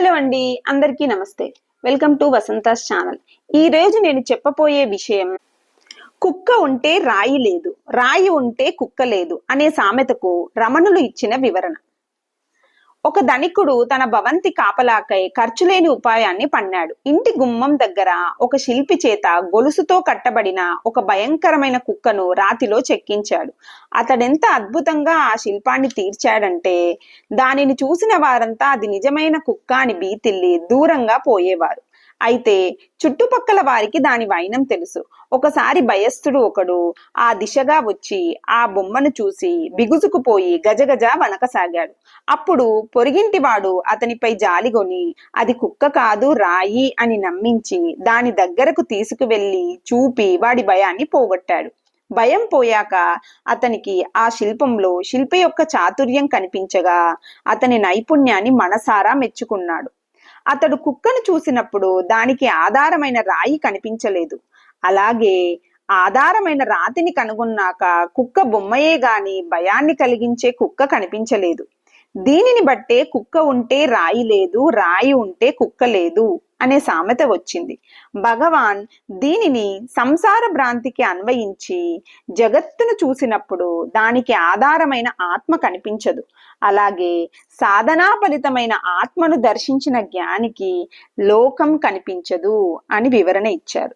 Hello అండి అందరికీ నమస్తే. Welcome to Vasantha's channel. ఈ రోజు నేను చెప్పబోయే విషయం కుక్క ఉంటే రాయి లేదు రాయి ఉంటే కుక్క లేదు అనే సామెతకు రమణులు ఇచ్చిన వివరణ. ఒక ధనికుడు తన భవంతి కాపలాకై ఖర్చులేని ఉపాయాన్ని పన్నాడు. ఇంటి గుమ్మం దగ్గర ఒక శిల్పి చేత గొలుసుతో కట్టబడిన ఒక భయంకరమైన కుక్కను రాతిలో చెక్కించాడు. అతడెంత అద్భుతంగా ఆ శిల్పాన్ని తీర్చాడంటే దానిని చూసిన వారంతా అది నిజమైన కుక్క అని బీతిల్లి దూరంగా పోయేవారు. అయితే చుట్టుపక్కల వారికి దాని వైనం తెలుసు. ఒకసారి భయస్థుడు ఒకడు ఆ దిశగా వచ్చి ఆ బొమ్మను చూసి బిగుసుకుపోయి గజగజ వనకసాగాడు అప్పుడు పొరిగింటివాడు అతనిపై జాలిగొని అది కుక్క కాదు రాయి అని నమ్మించి దాని దగ్గరకు తీసుకువెళ్ళి చూపి వాడి భయాన్ని పోగొట్టాడు. భయం పోయాక అతనికి ఆ శిల్పంలో శిల్పి యొక్క చాతుర్యం కనిపించగా అతని నైపుణ్యాన్ని మనసారా మెచ్చుకున్నాడు. అతడు కుక్కను చూసినప్పుడు దానికి ఆధారమైన రాయి కనిపించలేదు. అలాగే ఆధారమైన రాతిని కనుగొన్నాక కుక్క బొమ్మయే గాని భయాన్ని కలిగించే కుక్క కనిపించలేదు. దీనిని బట్టే కుక్క ఉంటే రాయి లేదు రాయి ఉంటే కుక్క లేదు. అనే సామెత వచ్చింది. భగవాన్ దీనిని సంసార భ్రాంతికి అన్వయించి జగత్తును చూసినప్పుడు దానికి ఆధారమైన ఆత్మ కనిపించదు. అలాగే సాధనా ఫలితమైన ఆత్మను దర్శించిన జ్ఞానికి లోకం కనిపించదు అని వివరణ ఇచ్చారు.